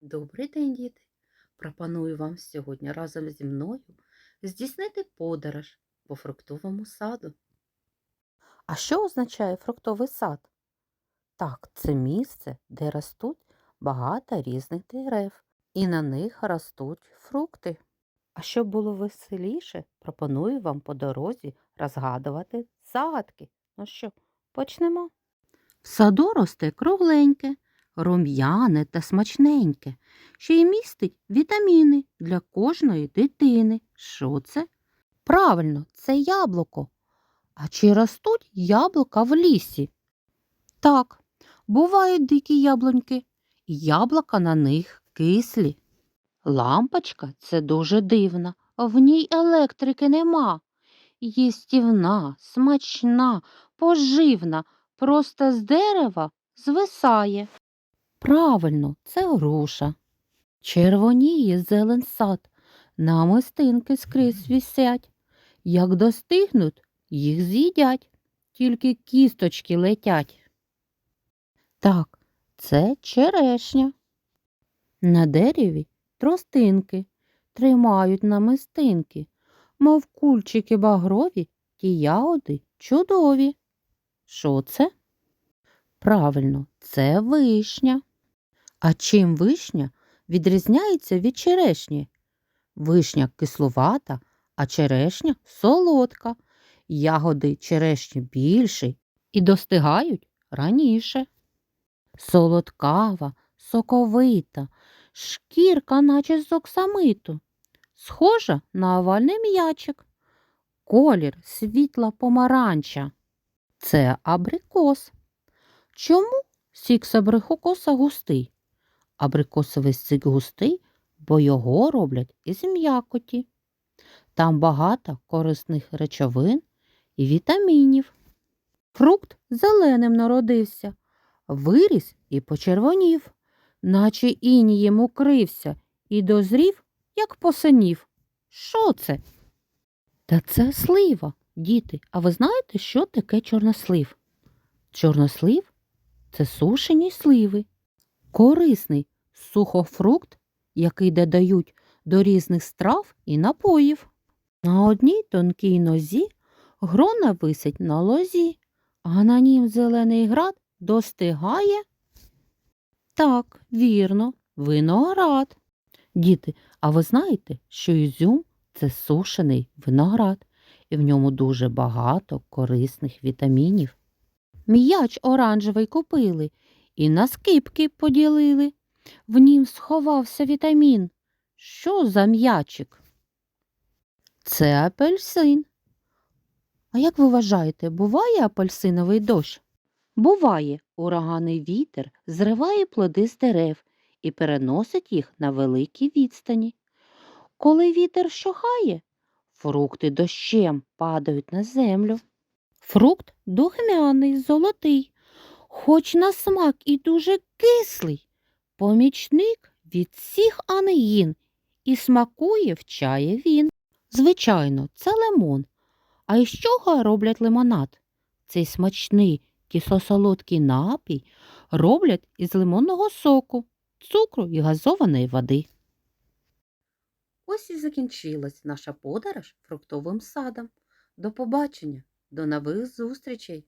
Добрий день, діти! Пропоную вам сьогодні разом зі мною здійснити подорож по фруктовому саду. А що означає фруктовий сад? Так, це місце, де ростуть багато різних дерев, і на них ростуть фрукти. А щоб було веселіше, пропоную вам по дорозі розгадувати загадки. Ну що, почнемо? В саду росте кругленьке, рум'яне та смачненьке, що й містить вітаміни для кожної дитини. Що це? Правильно, це яблуко. А чи ростуть яблука в лісі? Так, бувають дикі яблуньки, яблука на них кислі. Лампочка це дуже дивна, в ній електрики нема. Їстівна, смачна, поживна, просто з дерева звисає. Правильно, це груша. Червоніє зелен сад, намистинки скрізь вісять. Як достигнуть, їх з'їдять, тільки кісточки летять. Так, це черешня. На дереві тростинки тримають намистинки, мов кульчики багрові, ті ягоди чудові. Що це? Правильно, це вишня. А чим вишня відрізняється від черешні? Вишня кислувата, а черешня солодка. Ягоди черешні більші і достигають раніше. Солодкава, соковита, шкірка, наче з оксамиту, схожа на овальний м'ячик. Колір світла помаранча. Це абрикос. Чому сік абрикоса густий? Абрикосовий сік густий, бо його роблять із м'якоті. Там багато корисних речовин і вітамінів. Фрукт зеленим народився, виріс і почервонів, наче інієм укрився і дозрів, як посинів. Що це? Та це слива, діти. А ви знаєте, що таке чорнослив? Чорнослив це сушені сливи, корисний сухофрукт, який додають до різних страв і напоїв. На одній тонкій нозі грона висить на лозі, а на нім зелений град достигає. Так, вірно, виноград. Діти, а ви знаєте, що ізюм це сушений виноград, і в ньому дуже багато корисних вітамінів. М'яч оранжевий купили і на скипки поділили. В нім сховався вітамін. Що за м'ячик? Це апельсин. А як ви вважаєте, буває апельсиновий дощ? Буває, ураганий вітер зриває плоди з дерев і переносить їх на великі відстані. Коли вітер щухає, фрукти дощем падають на землю. Фрукт духмяний, золотий, хоч на смак і дуже кислий, помічник від всіх ангін, і смакує в чаї він. Звичайно, це лимон. А із чого роблять лимонад? Цей смачний кисло-солодкий напій роблять із лимонного соку, цукру і газованої води. Ось і закінчилась наша подорож фруктовим садом. До побачення, до нових зустрічей!